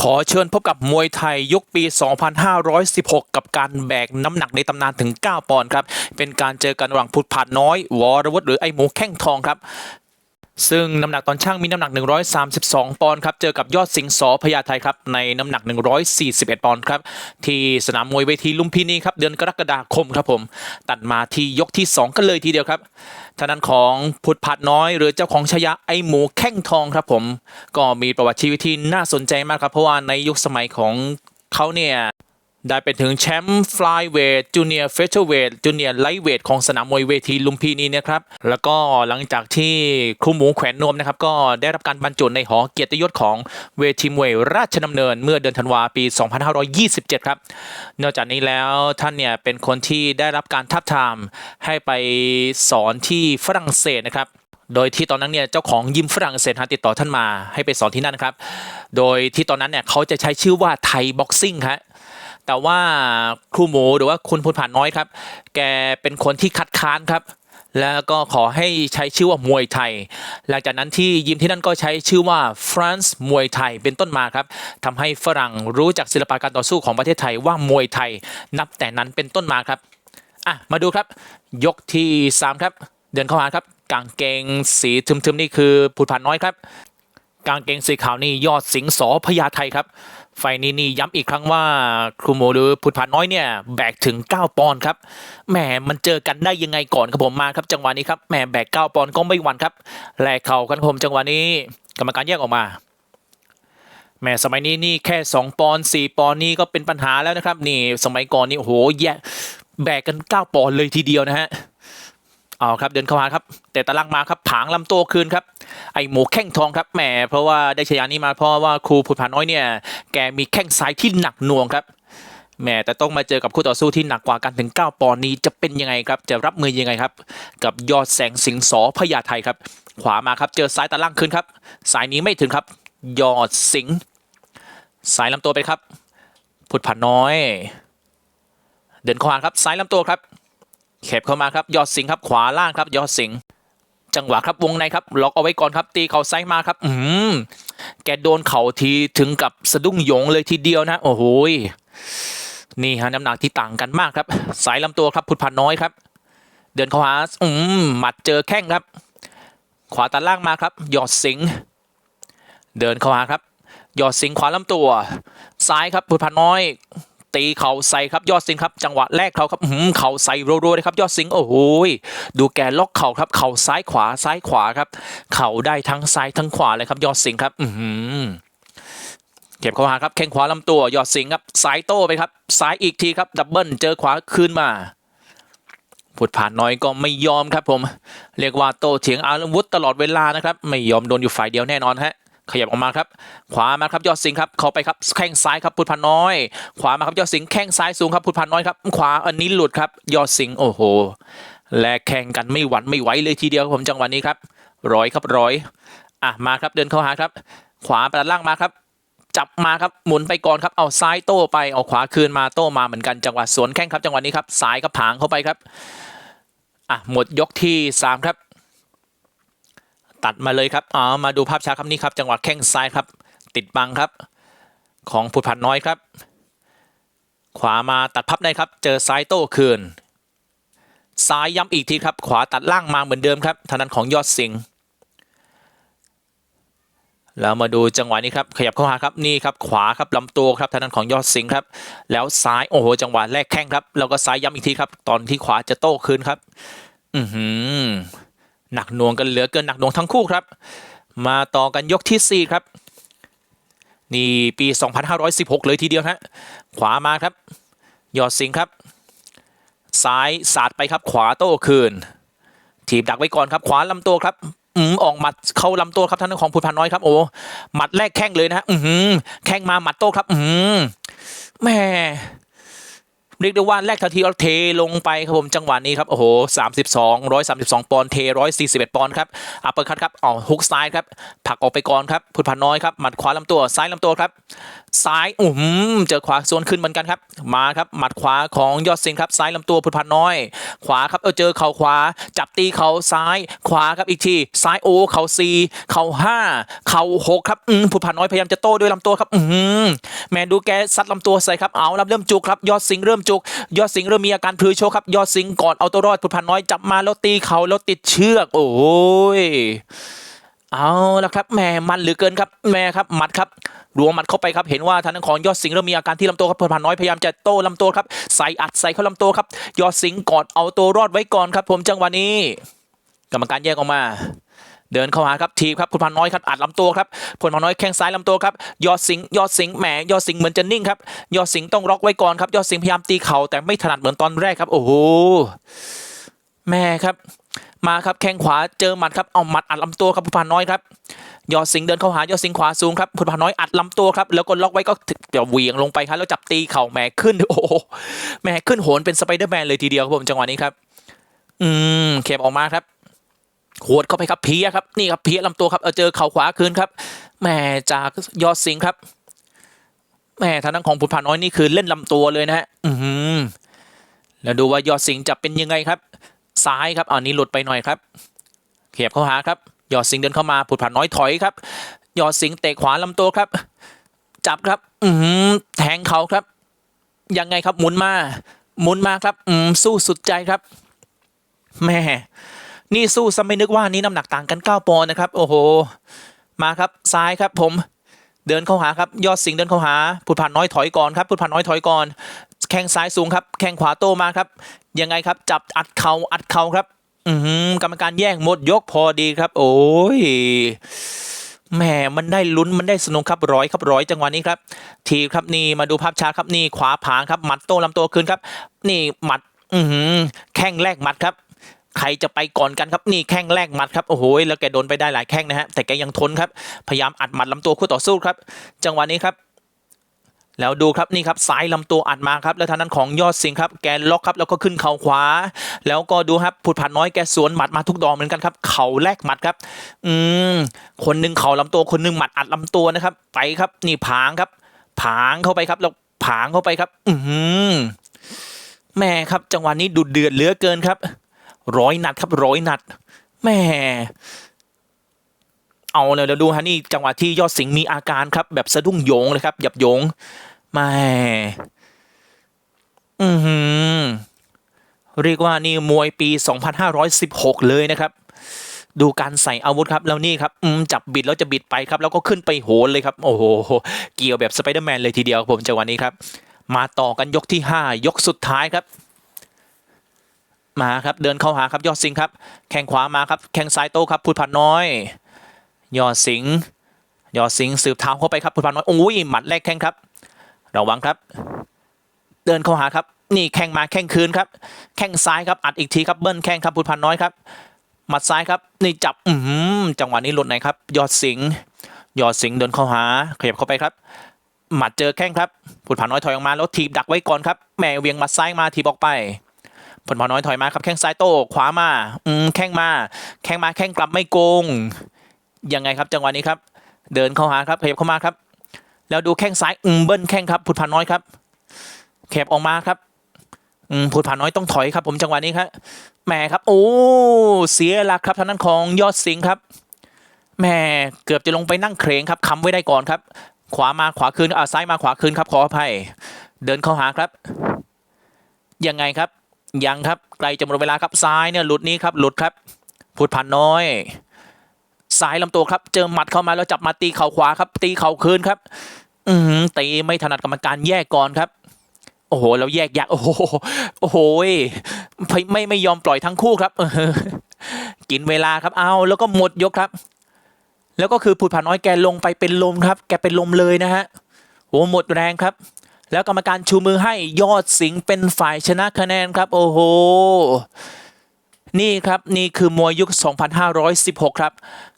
ขอเชิญพบกับมวยไทยยุคปี 2516 กับการแบกน้ำหนักในตำนานถึง 9 ปอนด์ครับ เป็นการเจอกันระหว่างพุทธผาดน้อย วรวุฒิหรือไอหมูแข้งทองครับ ซึ่งน้ำหนักตอนช่างมีน้ำหนัก 132 ปอนด์ครับ เจอกับยอดสิงห์สอพญาไทครับ ในน้ำหนัก 141 ปอนด์ครับ ที่สนามมวยเวทีลุมพินีครับ เดือนกรกฎาคมครับผม ตัดมาที่ยกที่ 2 กันเลยทีเดียวครับทางด้านของพุทธพัดน้อย หรือเจ้าของชายาไอหมูแข้งทองครับผม ก็มีประวัติชีวิตที่น่าสนใจมากครับ เพราะว่าในยุคสมัยของเขาเนี่ย ได้เป็นถึงแชมป์ฟลายเวทจูเนียร์เฟเธอร์เวทจูเนียร์ไลท์เวทของสนามมวยเวทีลุมพินีนะครับ แล้วก็หลังจากที่ครูหมูแขวนนวมนะครับ ก็ได้รับการบรรจุในหอเกียรติยศของเวทีมวยราชดำเนินเมื่อเดือนธันวาปี 2527 ครับ นอกจากนี้แล้วท่านเนี่ยเป็นคนที่ได้รับการทับทามให้ไปสอนที่ฝรั่งเศสนะครับโดยที่ตอนนั้นเนี่ยเจ้าของยิมฝรั่งเศสหาติดต่อท่านมาให้ไปสอนที่นั่นครับ โดยที่ตอนนั้นเนี่ยเขาจะใช้ชื่อว่าไทยบ็อกซิ่งครับ แต่ว่าครูหมูหรือว่าคุณพลผ่านน้อยครับ แกเป็นคนที่คัดค้านครับ แล้วก็ขอให้ใช้ชื่อว่ามวยไทย หลังจากนั้นที่ยิมที่นั่นก็ใช้ชื่อว่าฟรานซ์มวยไทยเป็นต้นมาครับทำให้ฝรั่งรู้จักศิลปะการต่อสู้ของประเทศไทยว่ามวยไทย นับแต่นั้นเป็นต้นมาครับอะมาดูครับ ยกที่ 3 ครับ เดินเข้ามาครับกางเกงสีทึมๆนี่คือผุดผ่านน้อยครับกางเกงสีขาวนี่ยอดสิงห์สอพญาไทยครับ ไฟนี้นี่ย้ำอีกครั้งว่าครูโมหรือผุดผ่านน้อยเนี่ยแบกถึง 9 ปอนด์ครับแหมมันเจอกันได้ยังไงก่อนครับผมมาครับจังหวะนี้ครับแหมแบก 9 ปอนด์ก็ไม่หวั่นครับแลกเข่ากันผมจังหวะนี้กรรมการแยกออกมาแหมสมัยนี้นี่แค่ 2 ปอนด์4ปอนด์นี่ก็เป็นปัญหาแล้วนะครับ นี่สมัยก่อนนี่โอ้โหแยกแบกกัน 9 ปอนด์เลยทีเดียวนะฮะเอาครับเดินเข้ามาครับ แต่ตะลังมาครับผางลำตัวคืนครับ ไอหมูแข้งทองครับแหมเพราะว่าได้ฉายานี้มาเพราะว่าครูผุดผาน้อยเนี่ยแกมีแข้งซ้ายที่หนักหน่วงครับแหมแต่ต้องมาเจอกับคู่ต่อสู้ที่หนักกว่ากันถึง 9 ปอนด์นี้จะเป็นยังไงครับ จะรับมือยังไงครับ กับยอดแสงสิงห์สอพญาไทยครับ ขวามาครับเจอซ้ายตะลังคืนครับ สายนี้ไม่ถึงครับ ยอดสิงห์สายลำตัวไปครับ ผุดผาน้อย เดินข้าครับซ้ายลำตัวครับเข็บเข้ามาครับ ยอดสิงห์ครับขวาล่างครับ ยอดสิงห์ จังหวะครับวงในครับล็อกเอาไว้ก่อนครับ ตีเข่าซ้ายมาครับ อืมแกโดนเข่าทีถึงกับสะดุ้งโหยงเลยทีเดียวนะ โอ้โหยนี่ฮะน้ำหนักที่ต่างกันมากครับ สายลำตัวครับพุทธพันน้อยครับ เดินเข้าหาอืมหมัดเจอแข้งครับ ขวาตัดล่างมาครับ หยอดสิงเดินเข้าหาครับ หยอดสิงขวาลำตัว ซ้ายครับพุทธพันน้อย ตีเข่าใส่ครับยอดสิงครับจังหวะแรกเขาครับหือเข่าใส่รัวๆเลยครับยอดสิงโอ้โหดูแกล็อกเข่าครับเข่าซ้ายขวาซ้ายขวาครับ เข่าได้ทั้งซ้ายทั้งขวาเลยครับยอดสิงครับ อืเก็บเข้ามาครับแข้งขวาลำตัวยอดสิงครับซ้ายโต้ไปครับซ้ายอีกทีครับดับเบิลเจอขวาคืนมาผุดผ่านน้อยก็ไม่ยอมครับผม เรียกว่าโตเถียงอาวุธตลอดเวลานะครับ ไม่ยอมโดนอยู่ฝ่ายเดียวแน่นอนฮะ ขยับออกมาครับ ขวามาครับยอดสิงครับเข้าไปครับแข้งซ้ายครับพุทธพันน้อย ขวามาครับยอดสิงแข้งซ้ายสูงครับพุทธพันน้อยครับขวาอันนี้หลุดครับยอดสิงโอ้โห แลกแข่งกันไม่หวั่นไม่ไหวเลยทีเดียวผมจังหวะนี้ครับร้อยครับร้อยอะมาครับเดินเข้าหาครับ ขวาไปด้านล่างมาครับ จับมาครับหมุนไปก่อนครับเอาซ้ายโต้ไปเอาขวาคืนมาโต้มาเหมือนกันจังหวะสวนแข้งครับจังหวะนี้ครับซ้ายกับผางเข้าไปครับอะหมดยกที่สามครับ ตัดมาเลยครับอ๋อมาดูภาพช้าครับนี่ครับ จังหวะแข้งซ้ายครับ ติดบังครับ ของผุดผันน้อยครับ ขวามาตัดพับได้ครับ เจอซ้ายโต้คืน ซ้ายย้ำอีกทีครับ ขวาตัดล่างมาเหมือนเดิมครับทางด้นของยอดสิงห์แล้วมาดูจังหวะนี้ครับขยับเข้ามาครับนี่ครับขวาครับลำตัวครับทางด้านของยอดสิงห์ครับ แล้วซ้ายโอ้โหจังหวะแรกแข้งครับแล้วก็ซ้ายย้ำอีกทีครับ ตอนที่ขวาจะโต้คืนครับ อือหือ หนักหน่วงกันเหลือเกินหนักหน่วงทั้งคู่ครับ มาต่อกันยกที่ 4 ครับ นี่ปี 2516 เลยทีเดียวฮะขวามาครับ ยอดสิงครับซ้ายสาดไปครับขวาโต้คืน ทีบดักไว้ก่อนครับ ขวาลำตัวครับอืมออกหมัดเข้าลำตัวครับท่านของพุทธพันน้อยครับ โอ้หมัดแรกแข้งเลยนะฮะอือหือแข้งมาหมัดโต้ครับ อือหือแม่ เรียกได้ว่าแรกทันทีเราเทลงไปครับผมจังหวะนี้ครับโอ้โห32 132 ปอนด์เท 141 ปอนด์ครับอัปเปอร์คัตครับอ๋อฮุกซ้ายครับผลักออกไปก่อนครับพุทธพันน้อยครับหมัดขวาลำตัวซ้ายลำตัวครับซ้ายอืมเจอขวาสวนขึ้นเหมือนกันครับ มาครับ หมัดขวาของยอดสิงครับ ซ้ายลำตัวพุทธพันน้อย ขวาครับเออเจอเข่าขวา จับตีเข่าซ้าย ขวาครับอีกที ซ้ายโอเข่าสี่เข่าห้าเข่าหกครับอืมพุทธพันน้อยพยายามจะโต้ด้วยลำตัวครับอืมแม่ดูแกซัดลำตัวใส่ครับเอาล้วเริ่มจุกครับยอดสิงเริ่มจุก ยอดสิงเริ่มมีอาการพลือโชครับยอดสิงก่อนเอาตัวรอดพุทธพันน้อยจับมาแล้วตีเข่าแล้วติดเชือก โอ้ยเอาละครับแหม่มันเหลือเกินครับแหม่ครับหมัดครับ รวมมัดเข้าไปครับเห็นว่าทางด้านของยอดสิงห์เริ่มมีอาการที่ลำตัวครับเพื่อนผ่านน้อยพยายามจะโต้ลำตัวครับใส่อัดใส่เข้าลำตัวครับยอดสิงห์กอดเอาตัวรอดไว้ก่อนครับ ผมจังหวะนี้ กรรมการแยกออกมาเดินเข้าหาครับทีครับพลพันน้อยครับอัดลำตัวครับพลพันน้อยแข้งซ้ายลำตัวครับยอดสิงยอดสิงแหมยอดสิงเหมือนจะนิ่งครับยอดสิงต้องล็อกไว้ก่อนครับยอดสิงพยายามตีเข่าแต่ไม่ถนัดเหมือนตอนแรกครับ โอ้โหแม่ครับ มาครับแข้งขวาเจอหมัดครับเอาหมัดอัดลำตัวครับพุทธพานน้อยครับยอดสิงเดินเข้าหายอดสิงขวาสูงครับพุทธพานน้อยอัดลำตัวครับแล้วก็ล็อกไว้ก็เดี๋ยวเหวี่ยงลงไปครับแล้วจับตีเข่าแหมขึ้นโอ้โหแหมขึ้นโหนเป็นสไปเดอร์แมนเลยทีเดียวครับผมจังหวะนี้ครับ อืมเข็บออกมาครับขวดเข้าไปครับเพียครับนี่ครับเพียลำตัวครับเอาเจอเข่าขวาคืนครับแหมจากยอดสิงครับแหมทางด้านของพุทธพานน้อยนี่คือเล่นลำตัวเลยนะฮะอืมแล้วดูว่ายอดสิงจะเป็นยังไงครับ ซ้ายครับอันนี้หลุดไปหน่อยครับเขียบเข้าหาครับยอดสิงเดินเข้ามาผุดผ่านน้อยถอยครับยอดสิงเตะขวาลำตัวครับ จับครับ อืมแทงเขาครับ ยังไงครับหมุนมา หมุนมาครับ อืมสู้สุดใจครับแม่นี่สู้ซะไม่นึกว่านี่น้ำหนักต่างกัน9ปอนด์นะครับ โอ้โห มาครับซ้ายครับผม เดินเข้าหาครับ ยอดสิงเดินเข้าหาผุดผ่านน้อยถอยก่อนครับผุดผ่านน้อยถอยก่อน แข้งซ้ายสูงครับ แข้งขวาโตมาครับ ยังไงครับ จับอัดเข่าอัดเข่าครับ อือหือกรรมการแย่งหมดยกพอดีครับ โอ้ยแหมมันได้ลุ้นมันได้สนุกครับร้อยครับร้อยจังหวะนี้ครับ ทีครับนี่มาดูภาพช้าครับนี่ขวาผางครับหมัดโต้ลำตัวคืนครับ นี่หมัด อือหือแข้งแรกหมัดครับ ใครจะไปก่อนกันครับนี่แข้งแรกหมัดครับโอ้โหแล้วแกโดนไปได้หลายแข้งนะฮะแต่แกยังทนครับพยายามอัดหมัดลำตัวคู่ต่อสู้ครับ จังหวะนี้ครับ แล้วดูครับนี่ครับซ้ายลำตัวอัดมาครับแล้วทางนั้นของยอดสิงครับแกล็อกครับแล้วก็ขึ้นเข่าขวา แล้วก็ดูครับผุดผัดน้อยแกสวนหมัดมาทุกดอกเหมือนกันครับเข่าแลกหมัดครับ อืมคนหนึ่งเข่าลำตัวคนหนึ่งหมัดอัดลำตัวนะครับ ไปครับนี่ผางครับ ผางเข้าไปครับแล้วผางเข้าไปครับ อืมแม่ครับ จังหวะนี้ดุเดือดเหลือเกินครับ ร้อยนัดครับร้อยนัดแม่เอาเลยเดี๋ยวดูฮะนี่จังหวะที่ยอดสิงห์มีอาการครับ แบบสะดุ้งโยงเลยครับหยับโยง แม่ อือหือ เรียกว่านี่มวยปี 2516 เลยนะครับ ดูการใส่อาวุธครับ แล้วนี่ครับอืมจับบิดแล้วจะบิดไปครับ แล้วก็ขึ้นไปโหนเลยครับ โอ้โห เกี่ยวแบบสไปเดอร์แมนเลยทีเดียวผมจังหวะนี้ครับ มาต่อกันยกที่ 5 ยกสุดท้ายครับมาครับเดินเข้าหาครับยอดสิงครับ แข้งขวามาครับแข้งซ้ายโต้ครับพุทธพันน้อย ยอดสิงยอดสิงสืบเท้าเข้าไปครับพุทธพันน้อยโอ้ยหมัดแรกแข้งครับ ระวังครับ เดินเข้าหาครับ นี่แข้งมาแข้งคืนครับ แข้งซ้ายครับอัดอีกทีครับเบิ้ลแข้งครับพุทธพันน้อยครับหมัดซ้ายครับ นี่จับอือหือจังหวะนี้หลุดไหนครับ ยอดสิงยอดสิงเดินเข้าหาขยับเข้าไปครับ หมัดเจอแข้งครับพุทธพันน้อยถอยออกมาแล้วทีบดักไว้ก่อนครับแหมเวียงหมัดซ้ายมาทีบออกไปพุทธพันน้อยถอยมาครับแข้งซ้ายโต้ขวามาอืมแข้งมา แข้งมาแข้งกลับไม่โกงยังไงครับจังหวะนี้ครับ เดินเข้าหาครับขยับเข้ามาครับ แล้วดูแข้งซ้ายอืมเบิ้ลแข้งครับพุทธพันน้อยครับแคบออกมาครับอืมพุทธพันน้อยต้องถอยครับ ผมจังหวะนี้ครับแหมครับ โอ้เสียหลักครับทางนั้นของยอดสิงครับแหมเกือบจะลงไปนั่งเครงครับค้ำไว้ได้ก่อนครับ ขวามาขวาคืนอ่าซ้ายมาขวาคืนครับขออภัยเดินเข้าหาครับ ยังไงครับ ยังครับไกลจะหมดเวลาครับซ้ายเนี่ยหลุดนี้ครับ หลุดครับพุทธพันน้อย สายลำตัวครับ เจอหมัดเข้ามาแล้วจับมาตีเข่าขวาครับ ตีเข่าคืนครับ อือหือตีไม่ถนัดกรรมการแยกก่อนครับ โอ้โหแล้วแยกยากโอ้โหโอ้โหไม่ไม่ไม่ยอมปล่อยทั้งคู่ครับเออกินเวลาครับเอาแล้วก็หมดยกครับ แล้วก็คือผุดผ่าน้อยแกลงไปเป็นลมครับ แกเป็นลมเลยนะฮะโอ้หมดแรงครับ แล้วกรรมการชูมือให้ยอดสิงเป็นฝ่ายชนะคะแนนครับ โอ้โห นี่ครับนี่คือมวยยุค 2516 ครับ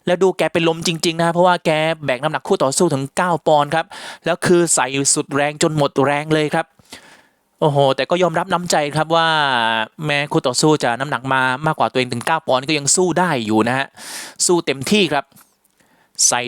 แล้วดูแกเป็นลมจริง ๆ นะเพราะว่าแกแบกน้ำหนักคู่ต่อสู้ถึง 9 ปอนด์ครับ แล้วคือใส่สุดแรงจนหมดแรงเลยครับ โอ้โห แต่ก็ยอมรับน้ำใจครับว่าแม้คู่ต่อสู้จะน้ำหนักมามากกว่าตัวเองถึง 9 ปอนด์ก็ยังสู้ได้อยู่นะฮะ สู้เต็มที่ครับ ใส่